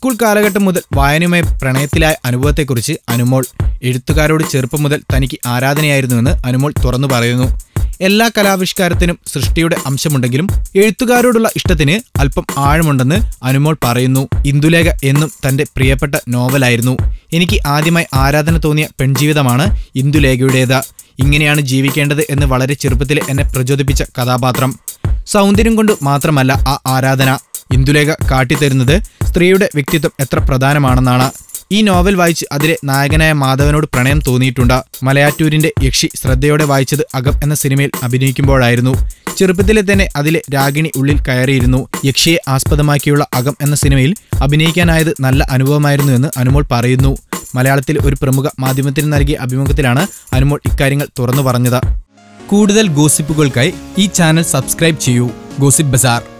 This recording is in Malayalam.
സ്കൂൾ കാലഘട്ടം മുതൽ വായനയുമായി പ്രണയത്തിലായ അനുഭവത്തെക്കുറിച്ച് അനുമോൾ എഴുത്തുകാരോട് ചെറുപ്പം മുതൽ തനിക്ക് ആരാധനയായിരുന്നുവെന്ന് അനുമോൾ തുറന്നു പറയുന്നു. എല്ലാ കലാവിഷ്കാരത്തിനും സൃഷ്ടിയുടെ അംശമുണ്ടെങ്കിലും എഴുത്തുകാരോടുള്ള ഇഷ്ടത്തിന് അല്പം ആഴമുണ്ടെന്ന് അനുമോൾ പറയുന്നു. ഇന്ദുലേഖ എന്നും തന്റെ പ്രിയപ്പെട്ട നോവലായിരുന്നു. എനിക്ക് ആദ്യമായി ആരാധന തോന്നിയ പെൺജീവിതമാണ് ഇന്ദുലേഖയുടേത്. ഇങ്ങനെയാണ് ജീവിക്കേണ്ടത് എന്ന് വളരെ ചെറുപ്പത്തിൽ എന്നെ പ്രചോദിപ്പിച്ച കഥാപാത്രം. സൗന്ദര്യം കൊണ്ട് മാത്രമല്ല ആ ആരാധന. ഇന്ദുലേഖ കാട്ടിത്തരുന്നത് സ്ത്രീയുടെ വ്യക്തിത്വം എത്ര പ്രധാനമാണെന്നാണ്. ഈ നോവൽ വായിച്ച് അതിലെ നായകനായ മാധവനോട് പ്രണയം തോന്നിയിട്ടുണ്ട്. മലയാറ്റൂരിന്റെ യക്ഷി ശ്രദ്ധയോടെ വായിച്ചത് അകം എന്ന സിനിമയിൽ അഭിനയിക്കുമ്പോഴായിരുന്നു. ചെറുപ്പത്തിലെ തന്നെ അതിലെ രാഗിണി ഉള്ളിൽ കയറിയിരുന്നു. യക്ഷിയെ ആസ്പദമാക്കിയുള്ള അകം എന്ന സിനിമയിൽ അഭിനയിക്കാനായത് നല്ല അനുഭവമായിരുന്നു എന്ന് അനുമോൾ പറയുന്നു. മലയാളത്തിൽ ഒരു പ്രമുഖ മാധ്യമത്തിന് നൽകിയ അഭിമുഖത്തിലാണ് അനുമോൾ ഇക്കാര്യങ്ങൾ തുറന്നു പറഞ്ഞത്. കൂടുതൽ ഗോസിപ്പുകൾക്കായി ഈ ചാനൽ സബ്സ്ക്രൈബ് ചെയ്യൂ. Gossip bazaar.